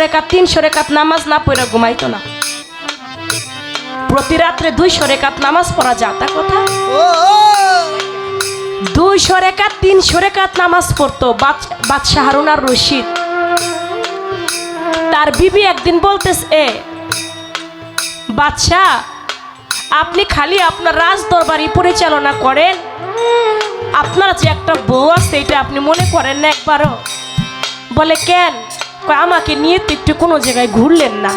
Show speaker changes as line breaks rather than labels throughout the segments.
রেখাত তিনশো রেখাত নামাজ না পড়ে ঘুমাইতো না। প্রতি রাত্রে দুইশো রেখাত নামাজ পড়া যা তা কথা? দুইশো রেখাত তিনশো রেখাত নামাজ পড়তো বাদ- বাদশাহ হারুনার রশিদ। তার বিবি একদিন বলতেছে, এ, বাদশাহ, আপনি খালি আপনার রাজ দরবারই পরিচালনা করেন। আপনার যে একটা বউ আছে, এটা আপনি মনে করেন না একবারও? বলে, কেন? আমাকে নিয়ে তো একটু কোনো জায়গায় ঘুরলেন না।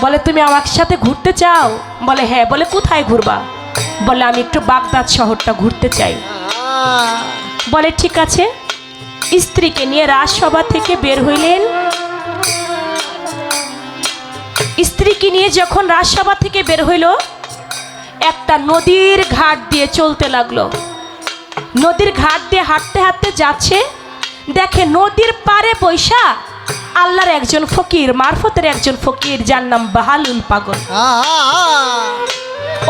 বলে, তুমি আমার সাথে ঘুরতে চাও? বলে হ্যাঁ। বলে, কোথায় ঘুরবা? বলে, আমি একটু বাগদাদ শহরটা ঘুরতে চাই। বলে, ঠিক আছে। স্ত্রীকে নিয়ে রাজসভা থেকে বের হইলেন। স্ত্রীকে নিয়ে যখন রাজসভা থেকে বের হইল, একটা নদীর ঘাট দিয়ে চলতে লাগল। নদীর ঘাট দিয়ে হাঁটতে হাঁটতে যাচ্ছে। দেখে নদীর পারে বৈশা আল্লাহর একজন ফকির মারফতের একজন ফকির যার নাম বাহালুল পাগল।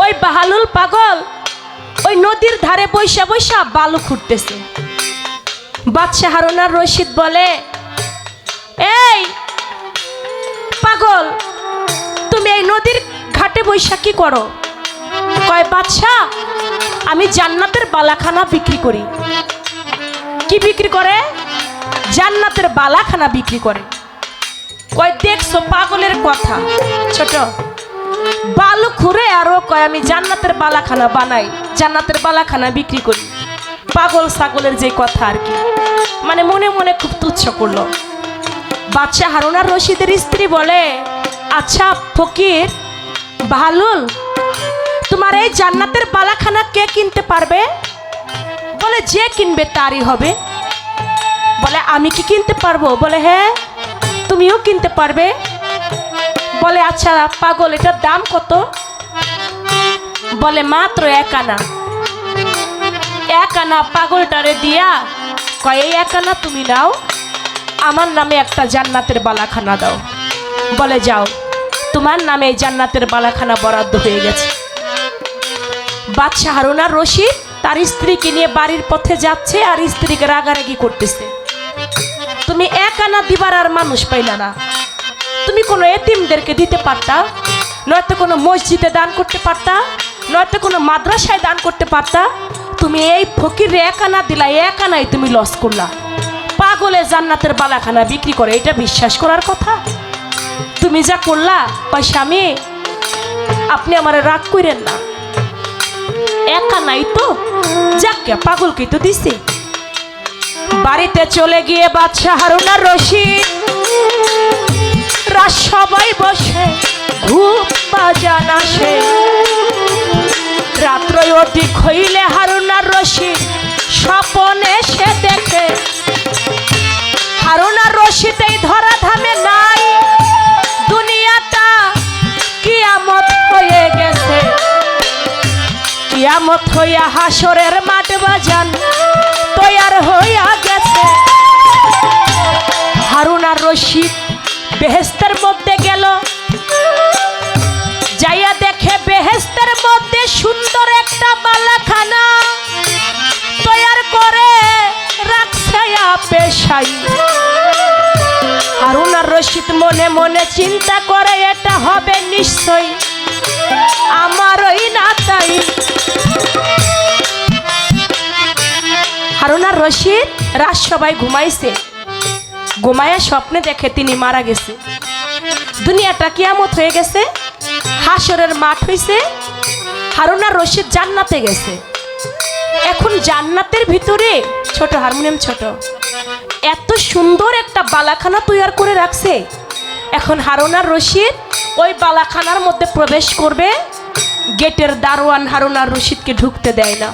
ওই বাহালুল পাগল ওই নদীর ধারে বৈশা বৈশা বালু খুঁড়তেছে। বাদশাহ হারুনার রশিদ বলে এই পাগল তুমি এই নদীর ঘাটে বৈশা কি করো? কয় বাদশাহ আমি জান্নাতের বালাখানা বিক্রি করি। কি বিক্রি করে? জান্নাতের বালাখানা বিক্রি করে। কয়, দেখছ, পাগলের কথা। ছোট। বালু খুঁড়ে আরও কয়, আমি জান্নাতের বালাখানা বানাই, জান্নাতের বালাখানা বিক্রি করি। পাগল ছাগলের যে কথা আর কি। মানে মনে মনে খুব তুচ্ছ করল। বাচ্চা হারুনার রশিদের স্ত্রী বলে আচ্ছা ফকির, বাহালুল, তোমার এই জান্নাতের বালাখানা কে কিনতে পারবে? বলে, যে কিনবে তারই হবে। বলে, আমি কি কিনতে পারব? বলে হ্যাঁ তুমিও কিনতে পারবে। বলে আচ্ছা পাগল, এটার দাম কত? বলে, মাত্র এক আনা। এক আনা, পাগলটারে দিয়া কয়, এই এক আনা তুমি নাও, আমার নামে একটা জান্নাতের বালাখানা দাও। বলে, যাও, তোমার নামে জান্নাতের বালাখানা বরাদ্দ হয়ে গেছে। বাদশাহ হারুনার রশিদ তার স্ত্রীকে নিয়ে বাড়ির পথে যাচ্ছে আর স্ত্রীকে রাগারাগি করতেছে। তুমি এক আনা দিবার আর মানুষ পাইলা না। তুমি কোনো এতিমদেরকে দিতে পারতা, নয়তো কোনো মসজিদে দান করতে পারতা, নয়তো কোনো মাদ্রাসায় দান করতে পারতা। তুমি এই ফকির এক আনা দিলা, এক আনাই তুমি লস করলা। পাগলে জান্নাতের বালাখানা বিক্রি করে, এটা বিশ্বাস করার কথা? তুমি যা করলা ওই স্বামী, আপনি আমার রাগ করেন না। এক আনাই তো, যাকে পাগলকে তো দিছে। বাড়িতে চলে গিয়ে বাচ্চা হারুনার রশিদ। রাত সবাই বসে, ঘুম বাজান আসে। রাত্র অতি খইলে হারুনার রশিদ স্বপনে সে দেখে। হারুনার রশিদ এই ধরা ধামে নাই। দুনিয়াটা কিয়ামত হয়ে গেছে। কিয়ামত হইয়া হাসরের মাঠ বাজান। তৈয়ার হইয়া গেছে। হারুন আর রশিদ বেহেস্তের মধ্যে গেল। যাইয়া দেখে বেহেস্তের মধ্যে সুন্দর একটা বালাখানা তৈয়ার করে রাখছে পেশাই। হারুন আর রশিদ মনে মনে চিন্তা করে, এটা হবে নিশ্চয় আমার ওই না তাই হারুনার রশিদ রাত সবাই ঘুমাইছে। ঘুমায়া স্বপ্নে দেখে তিনি মারা গেছে। দুনিয়াটা কিয়ামত হয়ে গেছে। হাসরের মাঠ হইছে। হারুনার রশিদ জান্নাতে গেছে। এখন জান্নাতের ভিতরে ছোট হারমোনিয়াম ছোট। এত সুন্দর একটা বালাখানা তৈয়ার করে রাখছে। এখন হারুনার রশিদ ওই বালাখানার মধ্যে প্রবেশ করবে। গেটের দারোয়ান হারুনার রশিদকে ঢুকতে দেয় না।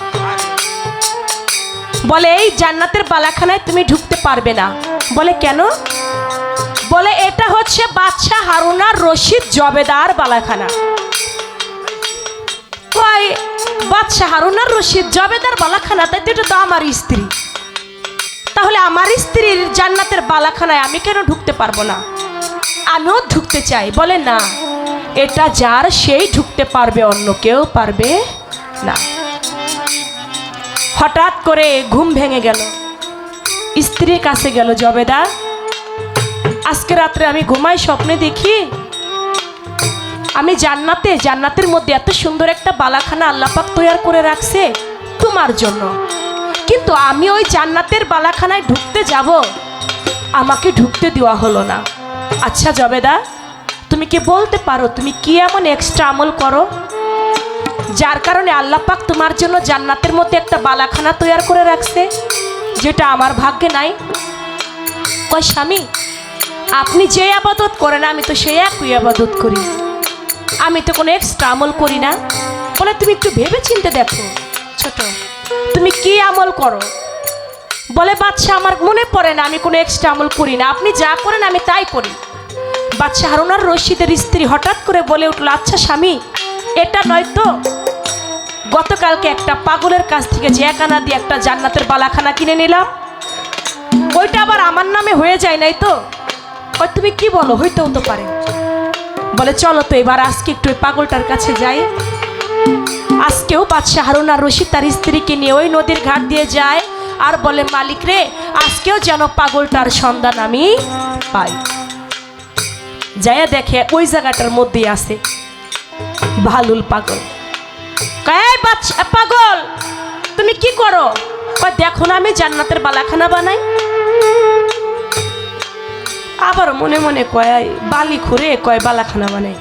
বলে, এই জান্নাতের বালাখানায় তুমি ঢুকতে পারবে না। বলে, কেন? বলে, এটা হচ্ছে বাদশাহ হারুনার রশিদ জবেদার বালাখানা। কয়, বাদশাহ হারুনার রশিদ জবেদার বালাখানা? তাই এটা তো আমার স্ত্রী। তাহলে আমার স্ত্রীর জান্নাতের বালাখানায় আমি কেন ঢুকতে পারব না? আমিও ঢুকতে চাই। বলে, না, এটা যার, সেই ঢুকতে পারবে, অন্য কেউ পারবে না। হঠাৎ করে ঘুম ভেঙে গেল। স্ত্রীর কাছে গেল, জবেদা, আজকে রাত্রে আমি ঘুমাই স্বপ্নে দেখি। আমি জান্নাতে, জান্নাতের মধ্যে এত সুন্দর একটা বালাখানা আল্লাপাক তৈয়ার করে রাখছে তোমার জন্য। কিন্তু আমি ওই জান্নাতের বালাখানায় ঢুকতে যাব। আমাকে ঢুকতে দেওয়া হলো না। আচ্ছা জবেদা, তুমি কি বলতে পারো তুমি কি এমন এক্সট্রা আমল করো? যার কারণে আল্লাহ পাক তোমার জন্য জান্নাতের মধ্যে একটা বালাখানা তৈয়ার করে রাখছে, যেটা আমার ভাগ্যে নাই। কয়, স্বামী, আপনি যে আবাদত করেন, আমি তো সেই একই আবাদত করি। আমি তো কোনো এক্সট্রা আমল করি না। বলে তুমি একটু ভেবে চিনতে দেখো, ছোট, তুমি কি আমল করো? বলে বাচ্চা আমার মনে পড়ে না, আমি কোনো এক্সট্রা আমল করি না। আপনি যা করেন, আমি তাই করি। বাচ্চা হারুনার রশিদের স্ত্রী হঠাৎ করে বলে উঠল আচ্ছা স্বামী এটা নয় তো? গতকালকে একটা পাগলের কাছ থেকে যে একানা দিয়ে একটা জান্নাতের বালাখানা কিনে নিলাম। ওইটা আবার আমার নামে হয়ে যায় নাই তো? ওই তুমি কি বলো? হইতেও তো পারে। বলে, চলো তো এবার আজকে একটু পাগলটার কাছে যাই। আজকেও বাদশাহ হারুন আর রশিদ তার স্ত্রীকে নিয়ে ওই নদীর ঘাট দিয়ে যায় আর বলে, মালিক রে, আজকেও যেন পাগলটার সন্ধান আমি পাই। যাইয়া দেখে ওই জায়গাটার মধ্যেই আছে। ভালুল পাগল। কয়, "এই বাচ্চা পাগল তুমি কি করো? কয় দেখো না আমি জান্নাতের বালাখানা বানাই। আবার মনে মনে কয় বালি খুঁড়ে কয় বালাখানা বানাই।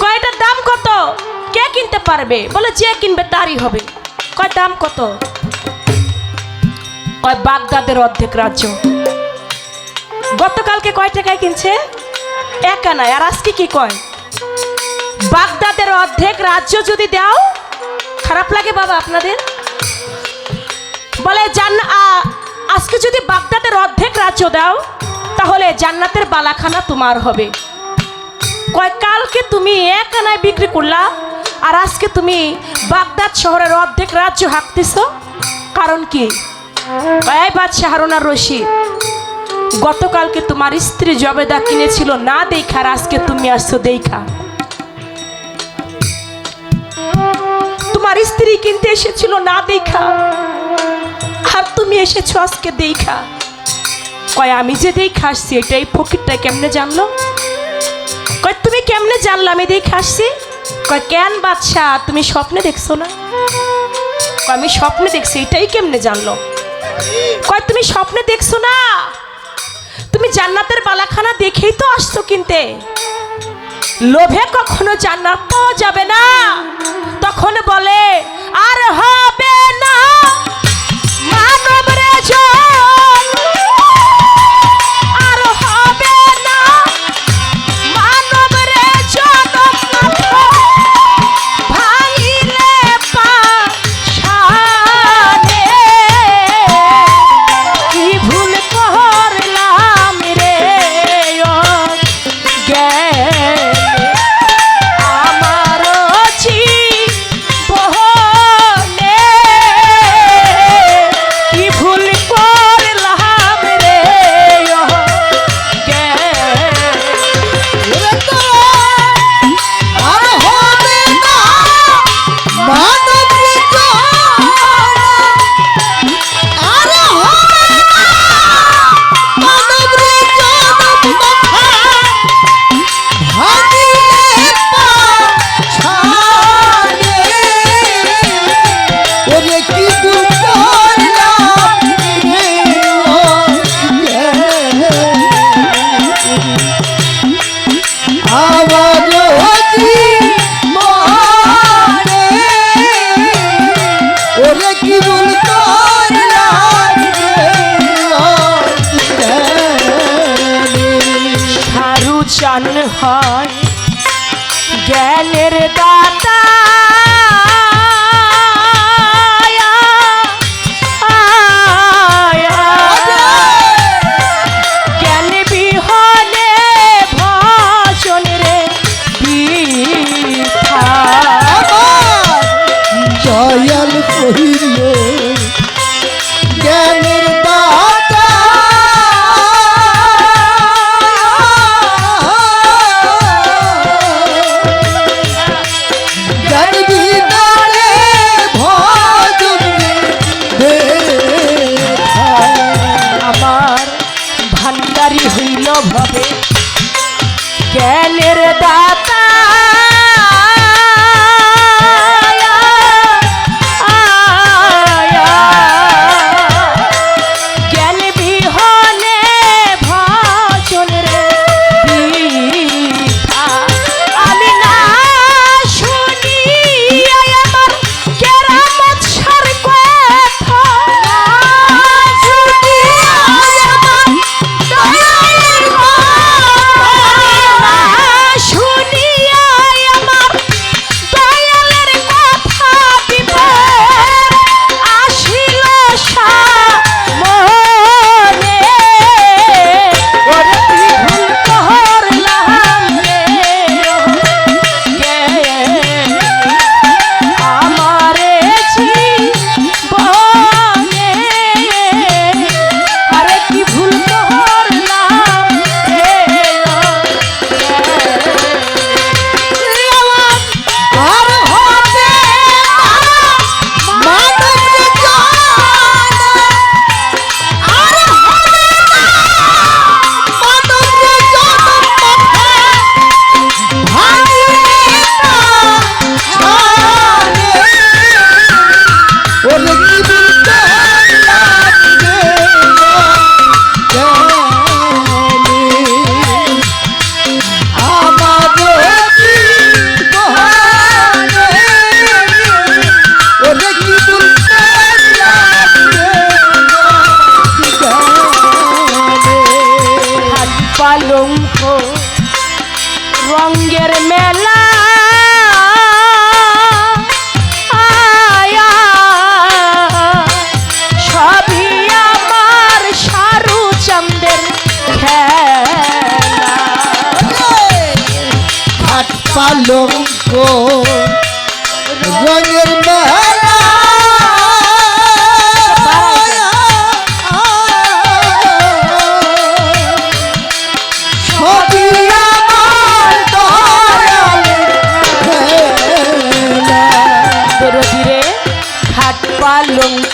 কয়টার দাম কত? কে কিনতে পারবে? বলে যে কিনবে তারই হবে। কয় দাম কত? কয় বাগদাদের অর্ধেক রাজ্য। গতকালকে কয় টাকায় কিনছে? এক নাই। আর আজকে কি কয়? বাগদাদের অর্ধেক রাজ্য যদি দাও, খারাপ লাগে বাবা আপনাদের। বলে, জান আজকে যদি বাগদাদের অর্ধেক রাজ্য দাও, তাহলে জান্নাতের বালাখানা তোমার হবে। কয়, কালকে তুমি এক আনায় বিক্রি করলা, আর আজকে তুমি বাগদাদ শহরের অর্ধেক রাজ্য হাঁকতেছ। কারণ কি? কয় বাদশাহ হারুনার রশিদ, গতকালকে তোমার স্ত্রী জবেদা কিনেছিল না দেখা আজকে তুমি আসছো দেখা তোমার স্ত্রী কিনতে এসেছিল, না দেখা। আর তুমি এসেছ আজকে দেখা। কয়, আমি যে দেখা আসছি, এটাই ফকিরটা কেমনে জানলো? কয়, তুমি কেমনে জানলা আমি দেখে আসছি? কয়, কেন বাচ্চা তুমি স্বপ্নে দেখছ না? কয়, আমি স্বপ্নে দেখছি, এটাই কেমনে জানলো? কয়, তুমি স্বপ্নে দেখছ না? তুমি জান্নাতের বালাখানা দেখেই তো আসছো কিনতে। লোভে কখনো জান্নাত পাওয়া যাবে না। তখন বলে আর হবে না।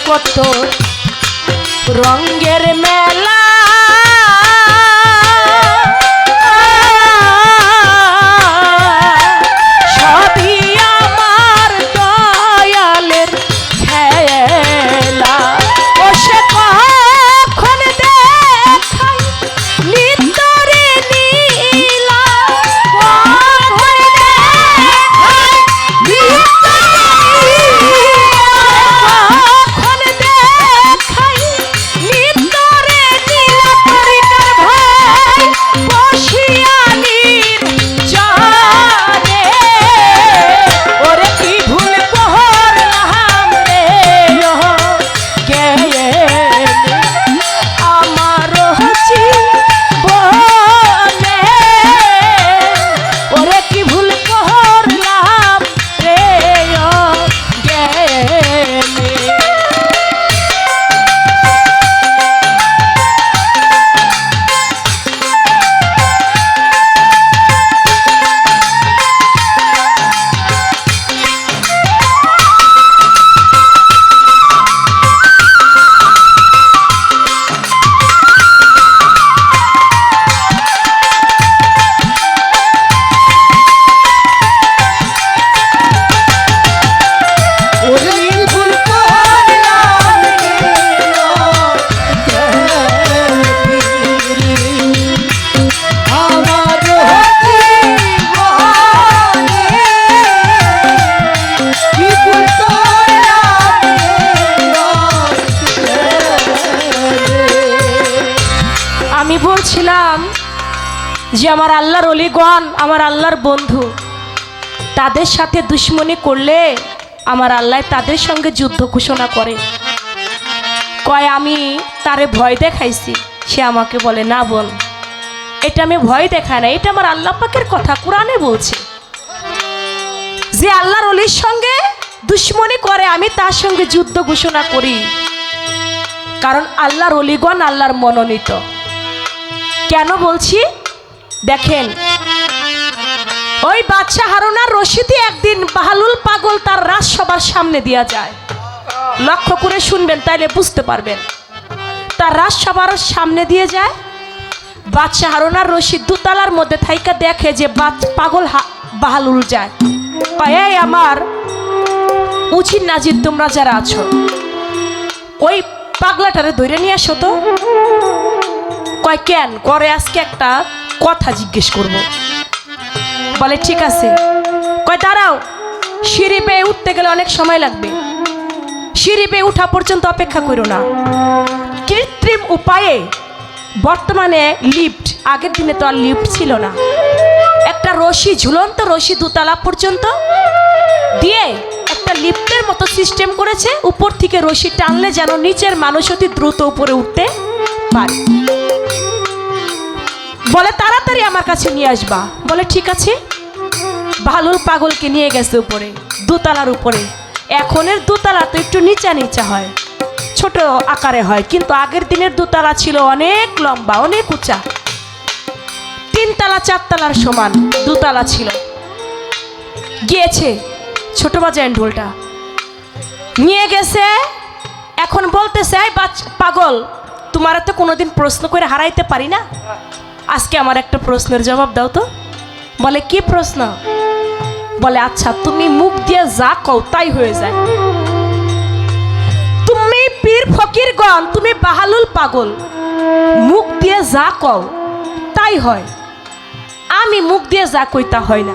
কত? রঙের মেলা আমার
আল্লাহর অলিগণ, আমার আল্লাহর বন্ধু। তাদের সাথে দুশ্মনী করলে আমার আল্লাহ তাদের সঙ্গে যুদ্ধ ঘোষণা করে। কয়, আমি তারে ভয় দেখাইছি। সে আমাকে বলে, না বোন, এটা আমি ভয় দেখাই না এটা আমার আল্লাহ পাকের কথা, কোরআনে বলছে। যে আল্লাহর অলির সঙ্গে দুশ্মনী করে, আমি তার সঙ্গে যুদ্ধ ঘোষণা করি। কারণ আল্লাহর অলিগণ আল্লাহর মনোনীত। কেন বলছি? দেখেন। ওই বাচ্চা হারুনার রশিদি একদিন বাহালুল পাগল তার রাজসভার সামনে দিয়া যায়। লক্ষ্য করে শুনবেন, তাইলে বুঝতে পারবেন। তার রাজসভার সামনে দিয়ে যায়। বাচ্চা হারুনার রশিদ দুতলার মধ্যে থাইকা দেখে যে বাচ- পাগল বাহালুল যায়। এই আমার উচিত নাজির, তোমরা যারা আছো, ওই পাগলাটারে ধরে নিয়ে আসো তো। কয়, কেন? করে আজকে একটা কথা জিজ্ঞেস করব। বলে, ঠিক আছে। কয়, দাঁড়াও। সিঁড়ি পেয়ে উঠতে গেলে অনেক সময় লাগবে। সিঁড়ি পেয়ে উঠা পর্যন্ত অপেক্ষা করো না। কৃত্রিম উপায়ে বর্তমানে লিফট, আগের দিনে তো আর লিফট ছিল না। একটা রশি, ঝুলন্ত রশি দুতলা পর্যন্ত দিয়ে একটা লিফটের মতো সিস্টেম করেছে। উপর থেকে রশি টানলে যেন নিচের মানুষ অতি দ্রুত উপরে উঠতে পারে। বলে, তাড়াতাড়ি আমার কাছে নিয়ে আসবা। বলে, ঠিক আছে। ভালুর পাগলকে নিয়ে গেছে উপরে, দোতলার উপরে। এখনের দোতলা তো একটু নিচা নিচা হয়, ছোট আকারে হয়, কিন্তু আগের দিনের দোতলা ছিল অনেক লম্বা, অনেক উঁচা। তিনতলা, চারতলার সমান দোতলা ছিল। গিয়েছে ছোট বাজায় ঢোলটা। নিয়ে গেছে, এখন বলতেছে, "এই বাচ- পাগল, তোমার তো কোনোদিন প্রশ্ন করে হারাইতে পারি না? আজকে আমার একটা প্রশ্নের জবাব দাও তো। বলে, কি প্রশ্ন? বলে আচ্ছা তুমি মুখ দিয়ে যা কও তাই হয়ে যায়। তুমি পীর ফকিরগণ, তুমি বাহালুল পাগল, মুখ দিয়ে যা কও তাই হয়। আমি মুখ দিয়ে যা কই তা হয় না।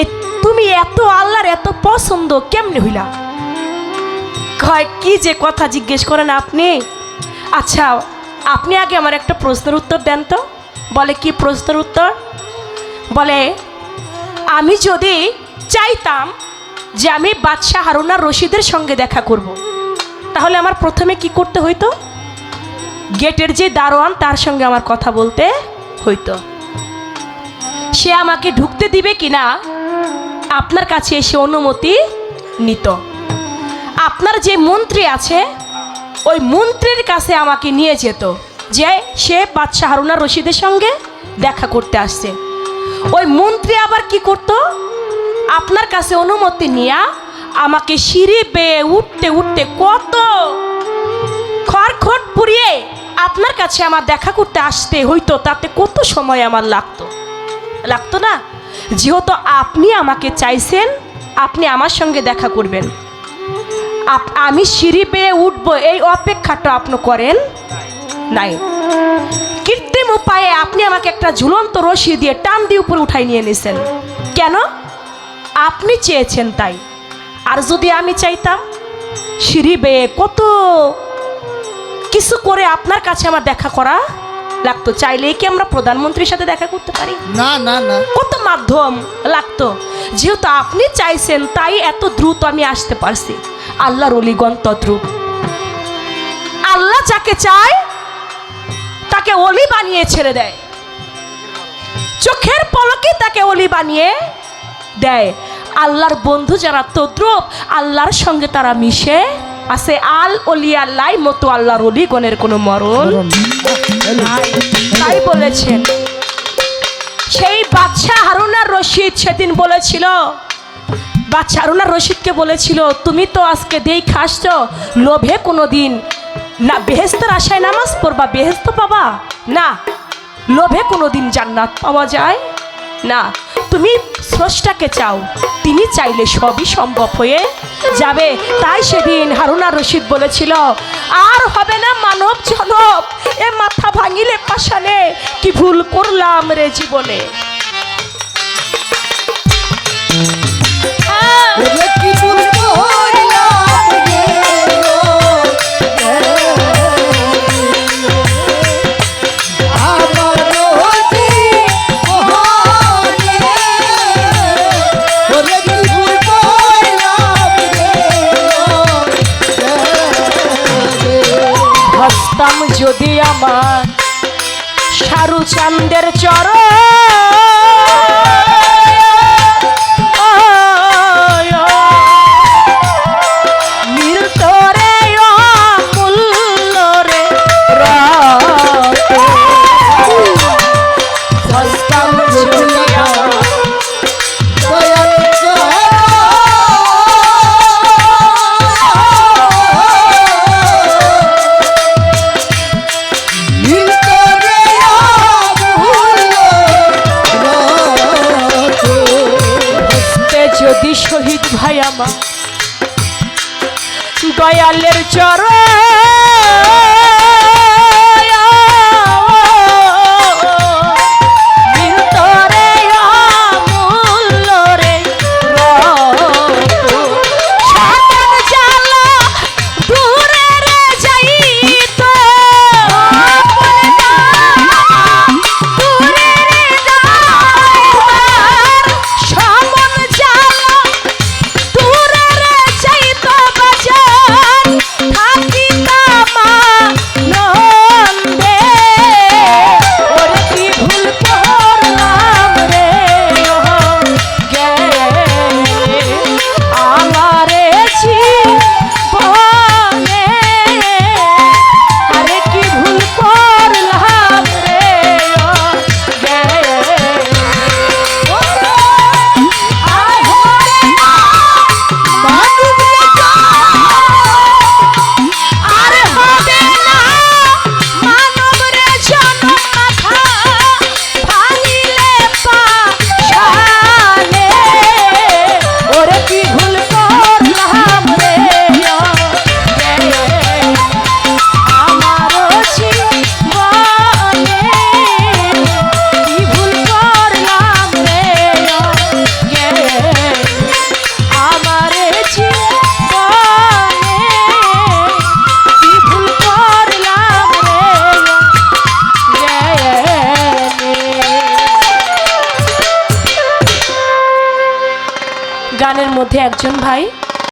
এ, তুমি এত আল্লাহর এত পছন্দ কেমনে হইলা? কয়, কি যে কথা জিজ্ঞেস করেন আপনি? আচ্ছা আপনি আগে আমার একটা প্রশ্নের উত্তর দেন তো। বলে কি প্রশ্নের উত্তর? বলে, আমি যদি চাইতাম যে আমি বাদশাহ হারুনার রশিদের সঙ্গে দেখা করব। তাহলে আমার প্রথমে কি করতে হইতো? গেটের যে দারোয়ান, তার সঙ্গে আমার কথা বলতে হইতো। সে আমাকে ঢুকতে দিবে কিনা, আপনার কাছে এসে অনুমতি নিত। আপনার যে মন্ত্রী আছে ওই মন্ত্রীর কাছে আমাকে নিয়ে যেত, যে সে বাদশাহ হারুনা রশিদের সঙ্গে দেখা করতে আসছে। ওই মন্ত্রী আবার কি করত? আপনার কাছে অনুমতি নিয়া আমাকে সিঁড়ি বেয়ে উঠতে উঠতে কত খড়খট পুড়িয়ে আপনার কাছে আমার দেখা করতে আসতে হইতো, তাতে কত সময় আমার লাগতো? লাগতো না? যেহেতু আপনি আমাকে চাইছেন, আপনি আমার সঙ্গে দেখা করবেন। আমি সিঁড়ি পেয়ে উঠবো, এই অপেক্ষাটা আপনি করেন? নাই। কৃত্রিম উপায়ে আপনি আমাকে একটা ঝুলন্ত রশি দিয়ে টান দিয়ে উপরে উঠাই নিয়ে নিছেন। কেন? আপনি চেয়েছেন তাই। আর যদি আমি চাইতাম, সিঁড়ি বেয়ে কত কিছু করে আপনার কাছে আমার দেখা করা লাগতো? চাইলেই কি আমরা প্রধানমন্ত্রীর সাথে দেখা করতে পারি?
না না না।
কত মাধ্যম লাগতো? যেহেতু আপনি চাইছেন তাই এত দ্রুত আমি আসতে পারছি। আল্লাহর অলিগণ তদ্রুপ। আল্লাহ যাকে চায় তাকে অলি বানিয়ে ছেড়ে দেয়। চোখের পলকে তাকে অলি বানিয়ে দেয়। আল্লাহর বন্ধু যারা তদ্রুপ আল্লাহর সঙ্গে তারা মিশে। আছে আল অলি আল্লাহ মতো আল্লাহর অলিগণের কোনো মরণ তাই বলেছেন সেই বাচ্চা হারুনার রশিদ সেদিন বলেছিল, বাচ্চা হারুনার রশিদকে বলেছিল, তুমি তো আজকে দেই খাস লোভে কোনো দিন না বেহেস্তের আশায় নামাজ পড়বা বেহেস্ত পাবা? না, লোভে কোনো দিন জান্নাত পাওয়া যায়? না, তুমি স্রষ্টাকে চাও, তিনি চাইলে সবই সম্ভব হয়ে যাবে। তাই সেদিন হারুনা রশিদ বলেছিল, আর হবে না মানব জনব ভাঙিলে পাশানে কি ভুল করলাম রে জীবনে?
কি ভুল করলাম
যদি আমার চান্দের চর